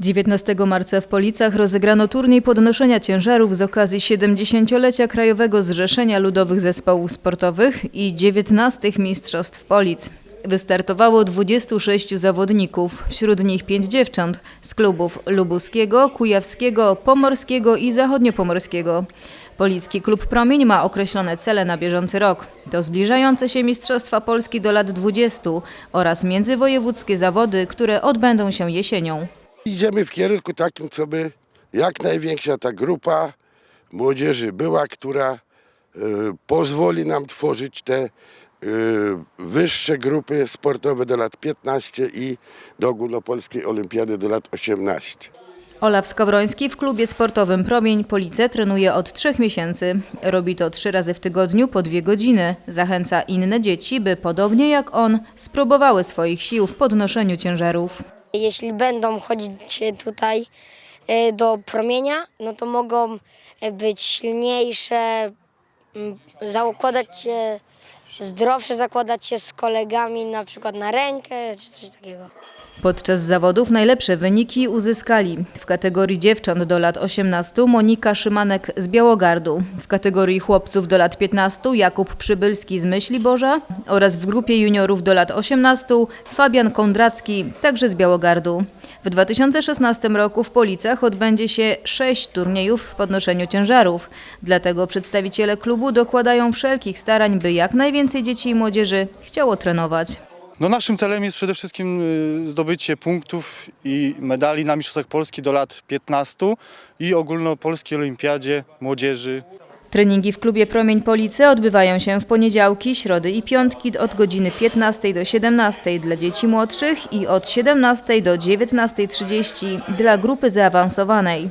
19 marca w Policach rozegrano turniej podnoszenia ciężarów z okazji 70-lecia Krajowego Zrzeszenia Ludowych Zespołów Sportowych i 19 Mistrzostw Polic. Wystartowało 26 zawodników, wśród nich 5 dziewcząt z klubów lubuskiego, kujawskiego, pomorskiego i zachodniopomorskiego. Policki Klub Promień ma określone cele na bieżący rok. To zbliżające się Mistrzostwa Polski do lat 20 oraz międzywojewódzkie zawody, które odbędą się jesienią. Idziemy w kierunku takim, co by jak największa ta grupa młodzieży była, która y, pozwoli nam tworzyć te y, wyższe grupy sportowe do lat 15 i do ogólnopolskiej olimpiady do lat 18. Olaf Skowroński w klubie sportowym Promień Police trenuje od trzech miesięcy. Robi to trzy razy w tygodniu po dwie godziny. Zachęca inne dzieci, by podobnie jak on spróbowały swoich sił w podnoszeniu ciężarów. Jeśli będą chodzić tutaj e, do promienia, no to mogą e, być silniejsze, m, zakładać się zdrowsze, zakładać się z kolegami na przykład na rękę czy coś takiego. Podczas zawodów najlepsze wyniki uzyskali w kategorii dziewcząt do lat 18 Monika Szymanek z Białogardu, w kategorii chłopców do lat 15 Jakub Przybylski z Myśli Boża oraz w grupie juniorów do lat 18 Fabian Kondracki, także z Białogardu. W 2016 roku w Policach odbędzie się sześć turniejów w podnoszeniu ciężarów. Dlatego przedstawiciele klubu dokładają wszelkich starań, by jak najwięcej dzieci i młodzieży chciało trenować. No naszym celem jest przede wszystkim y, zdobycie punktów i medali na Mistrzostwach Polski do lat 15 i ogólnopolskiej olimpiadzie młodzieży. Treningi w klubie Promień Police odbywają się w poniedziałki, środy i piątki od godziny 15 do 17 dla dzieci młodszych i od 17 do 19.30 dla grupy zaawansowanej.